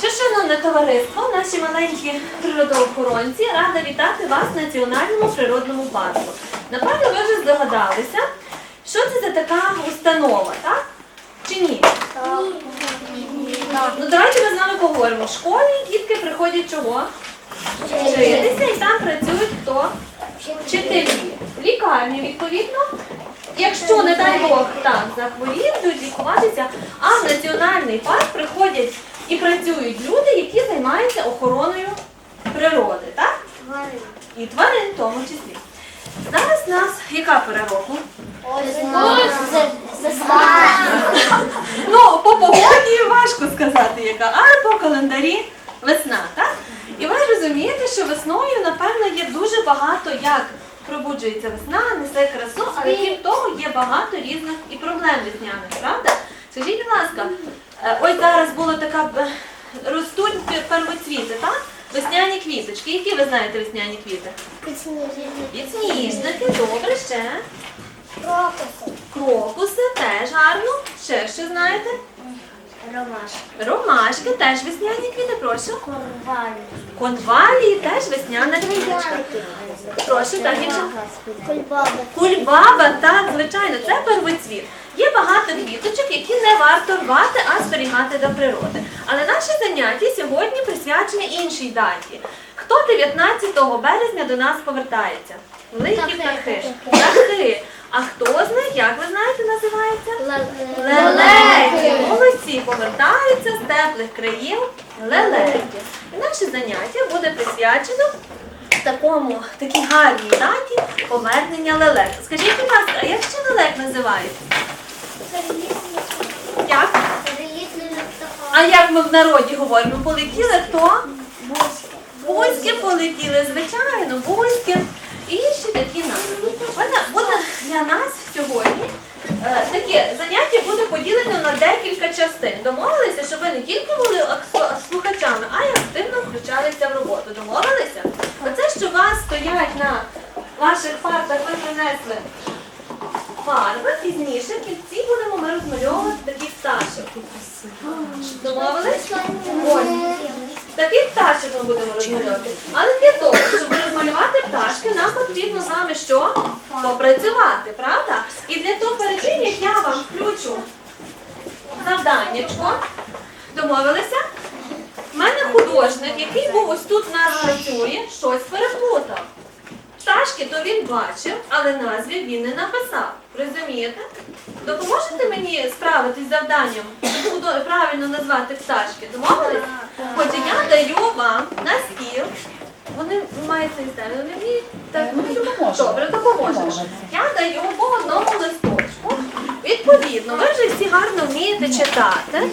Що, шановне товариство, наші маленькі природоохоронці, рада вітати вас в Національному природному парку. Напевно, ви вже здогадалися, що це за така установа, так? Чи ні? Ну давайте ми з вами поговоримо. В школі дітки приходять чого? Вчитися і там працюють хто? Вчителі. В лікарні, відповідно. Якщо, не дай Бог, так, захворів, будуть лікуватися, а в національний парк приходять і працюють люди, які займаються охороною природи, так? І тварин в тому числі. Зараз у нас яка пора року? Ну, по погоді важко сказати, яка, а по календарі весна, так? І ви розумієте, що весною, напевно, є дуже багато як пробуджується весна, несе красу, але крім того є багато різних і проблем весняних, правда? Скажіть, будь ласка, е, ось зараз була така е, ростуть первоцвіти, так? Весняні квіточки. Які ви знаєте весняні квіти? Підсніжники, добре, ще. Крокуси. Крокуси теж гарно. Ще що знаєте? Ромашки теж весняні квіти, прошу. Конвалії теж весняна квіточка. Прошу, так, дівчинка. Кульбаба, так, звичайно, це первоцвіт. Є багато квіточок, які не варто рвати, а зберігати до природи. Але наше заняття сьогодні присвячене іншій даті. Хто 19 березня до нас повертається? Великі Птахи. птахи. А хто з них, як ви знаєте, називається? Лелеки. Молодці повертаються з теплих країв лелеки. І наше заняття буде присвячено такому, такій гарній даті повернення лелек. Скажіть, будь ласка, а як ще лелек називають? Як? А як ми в народі говоримо? Полетіли хто? Бузьки полетіли, звичайно, бузьки. І ще такі. Буде, для нас сьогодні е, таке заняття буде поділено на декілька частин. Домовилися, щоб ви не тільки були слухачами, а й активно включалися в роботу. Домовилися? Оце, що у вас стоять на ваших партах, ви принесли фарби, пізніше в кінці будемо ми розмальовувати таких пташок. Домовились? Ось. Таких пташок ми будемо розмальовувати. Але для того, Попрацювати, правда? І для того, перед тим, як я вам включу завданнячко, домовилися? У мене художник, який був ось тут в нас працює, щось переплутав. Пташки то він бачив, але назві він не написав. Розумієте? Допоможете мені справитись з завданням, правильно назвати пташки? Домовились? Отже, я даю вам на стіл. Вони мають цей стиль, вони вміють так. Добре, допоможемо. Я даю по одному листочку. Відповідно, ви вже всі гарно вмієте читати.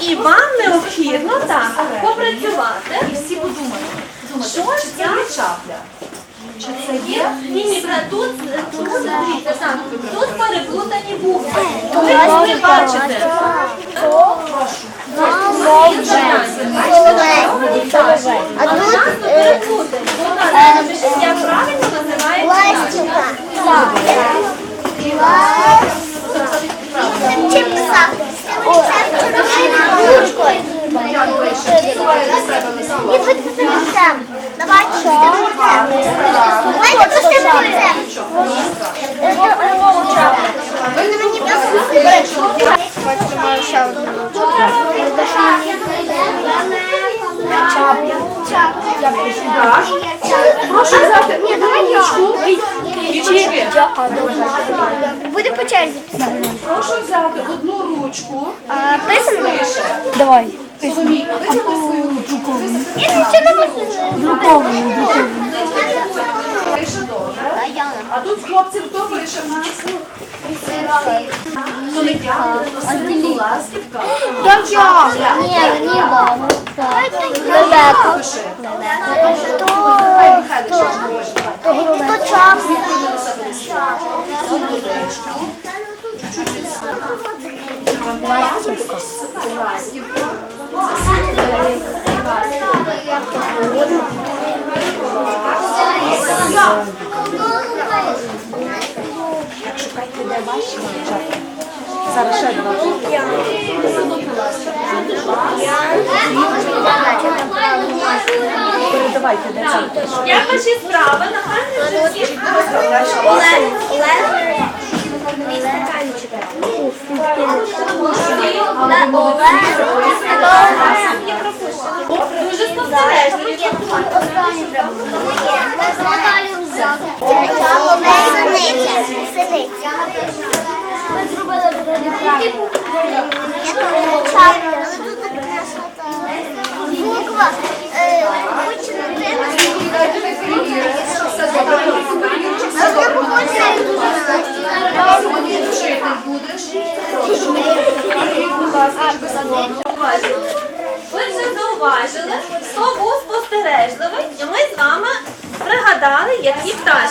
І вам необхідно так попрацювати. І всі подумають, Що ж це я є чапля? Чи це є? Ні, ні, це тут, тут, дивіться, так, тут переплутані букви. Ви ж не бачите. А тут тут переплутані. Будь Прошу взяти ручку. Буде по черзі прошу взяти одну ручку. Давай. Я. Пише добре. А тут хлопці хто пише в нас? Соломійка, Василь Ластівка. Ні, ні, добре. Ребека. Пиши. Хай Михайло щось говорить. То. Зараз ще два. Я ваші справи, нахай всі розправляють.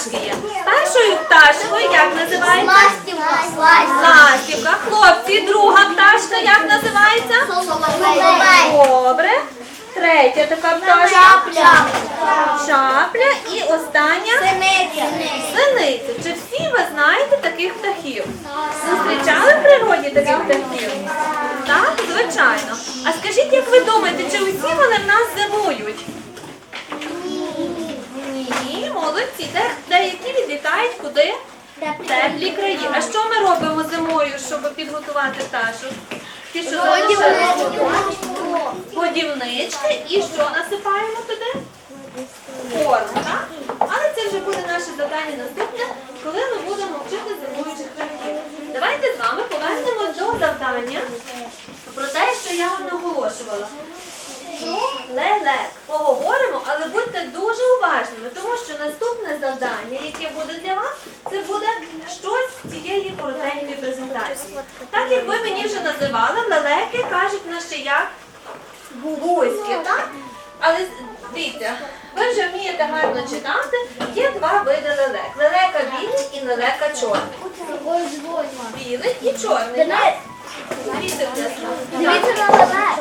Пташки. Першою пташкою, як називається? Ластівка. Хлопці, друга пташка, як називається? Добре. Третя така пташка. Чапля. І остання синиця. Чи всі ви знаєте таких птахів? Зустрічали в природі таких птахів? Так, звичайно. А скажіть, як ви думаєте, чи усі вони в нас зимують? Молодці. Де, деякі відлітають куди? Теплі краї. А що ми робимо зимою, щоб підготувати пташок? Ті, що залишилися? Годівнички і що насипаємо туди? Корм, так? Але це вже буде наше завдання наступне, коли ми будемо вчити зимуючих птахів. Давайте з вами повернемось до завдання про те, що я вам наголошувала. Лелек. Поговоримо, але будьте дуже уважними, тому що наступне завдання, яке буде для вас, це буде щось з цієї коротенької презентації. Так як ви мені вже називали, лелеки кажуть на ще як гуськи, так? Але дивіться, ви вже вмієте гарно читати. Є два види лелек. Лелека білий і лелека чорний. Білий і чорний. так? Дивіться. На леве.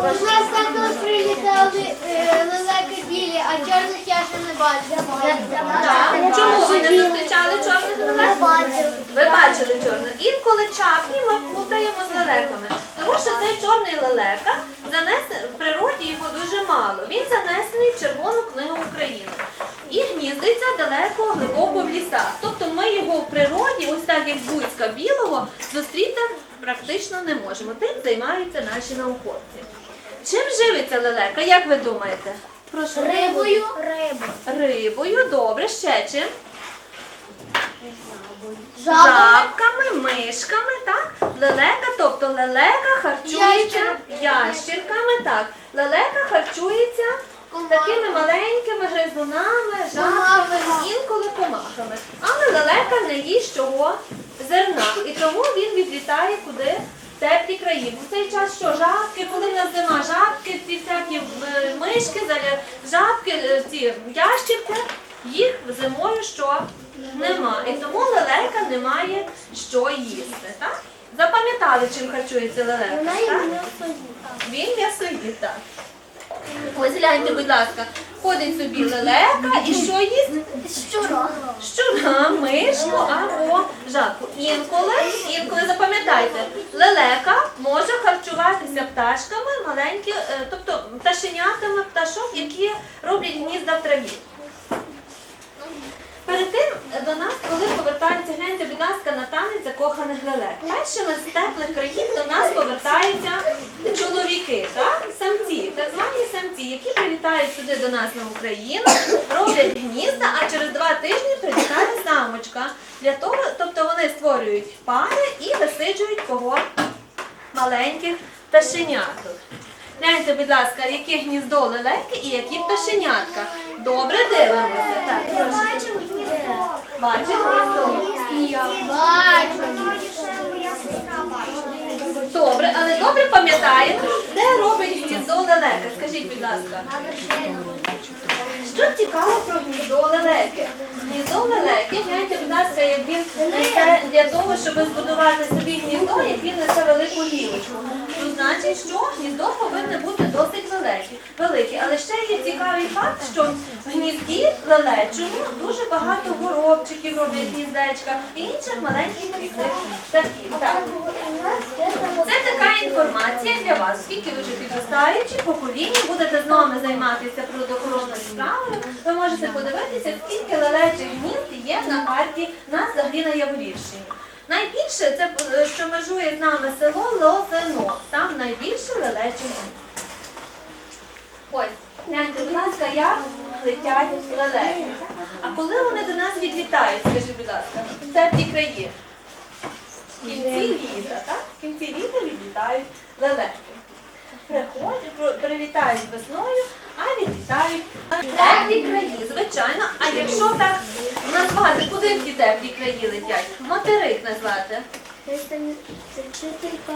У нас також прилітали е, лелеки білі, а чорних я ще не бачила. Чому ви не зустрічали чорних лелек? Ви бачили чорних. Інколи чапні ми плутаємо з лелеками. Тому що цей чорний лелека занесений в природі його дуже мало. Він занесений в Червону книгу України. І гніздиться далеко глибоко в лісах. Тобто ми його в природі, ось так як буйська білого, зустріти практично не можемо. Тим займаються наші науковці. Чим живиться лелека, як ви думаєте? Прошу. Рибою. Рибою, добре, ще чим? Жабками, мишками, так? Лелека, тобто лелека харчується ящірками, так. Лелека харчується такими маленькими гризунами, жабками, інколи комахами. Але лелека не їсть чого зерна. І тому він відлітає куди? В Теплі краї. У цей час що жабки, коли в нас зима, жабки, ці всякі е, мишки, жабки, е, ці ящірки, їх зимою що нема. І тому лелека не має що їсти. Так? Запам'ятали, чим харчується лелека? Так? Він м'ясоїд, так. Ось гляньте, будь ласка, ходить собі лелека і що їсть? Щура. Щура, мишку або жабку. Інколи, інколи запам'ятайте, лелека може харчуватися пташками маленькі, е, тобто пташенятами пташок, які роблять гнізда в траві. Перед тим е, до нас, коли повертаються, гляньте, будь ласка, на танець закоханих лелек. Першими з теплих країн до нас повертаються чоловіки, так? самці, так звані самці, які прилітають сюди до нас на Україну, роблять гнізда, а через два тижні прилітає самочка. Для того, тобто вони створюють пари і висиджують кого? Маленьких пташеняток. Гляньте, будь ласка, яке гніздо лелеки і які пташенятка. Добре дивимося. Так, прошу. Бачите гніздо? Добре, але добре пам'ятаєте, де робить гніздо лелека? Скажіть, будь ласка. Що цікаво про гніздо лелеки? Гніздо лелеки, гляньте, будь ласка, як він несе для того, щоб збудувати собі гніздо, як він несе велику гілочку. Ну, значить, що гніздо повинне бути досить велике. велике. Але ще є цікавий факт, що в гнізді лелечому дуже багато горобчиків роблять гніздечка і інших маленьких різних птахів. Так. Це така інформація для вас, оскільки ви вже підростаючі покоління, будете з нами займатися природоохоронною справою, ви можете подивитися, скільки лелечих гнізд є на карті на взагалі на Яворівщині. Найбільше це е, що межує з нами село Лозино. Там найбільше лелечих гнізд. Ось, гляньте, будь ласка, як летять лелеки. А коли вони до нас відлітають, скажіть, будь ласка, в теплі краї? В кінці літа, так? В кінці літа відлітають лелеки. Приходять, прилітають весною, а відлітають теплі краї, звичайно. А якщо так назвати, куди в ті теплі краї летять? Материк назвати. Це вчителька.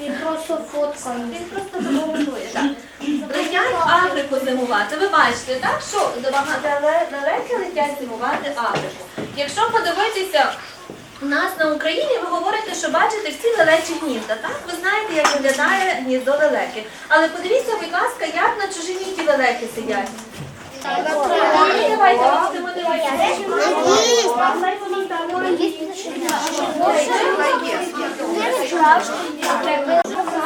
Він просто фоткає. Він просто фотографує. Так. Летять в Африку зимувати. Ви бачите, так, що далеко летять зимувати Африку. Якщо подивитися у нас на Україні, ви говорите, що бачите всі лелечі гнізда. Так, ви знаєте, як виглядає гніздо лелеки. Але подивіться, будь ласка, як на чужині ті лелеки сидять. Давайте.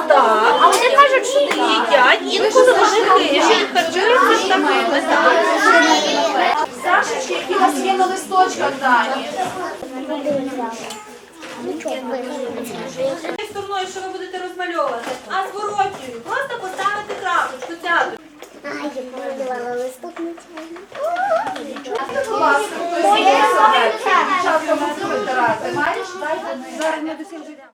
Так, а вони кажуть, що не їдять, інколи вони хижі, харчуються птахами. так. Сашечки, які у вас є на листочках дані. Не стороною, що ви будете розмальовувати, а зворотньою. Просто поставити крапочку, цяточку. А, я помалювала листок на Будь ласка, хтось є? Дівчатка, ви витирати. Маєш? Дайте.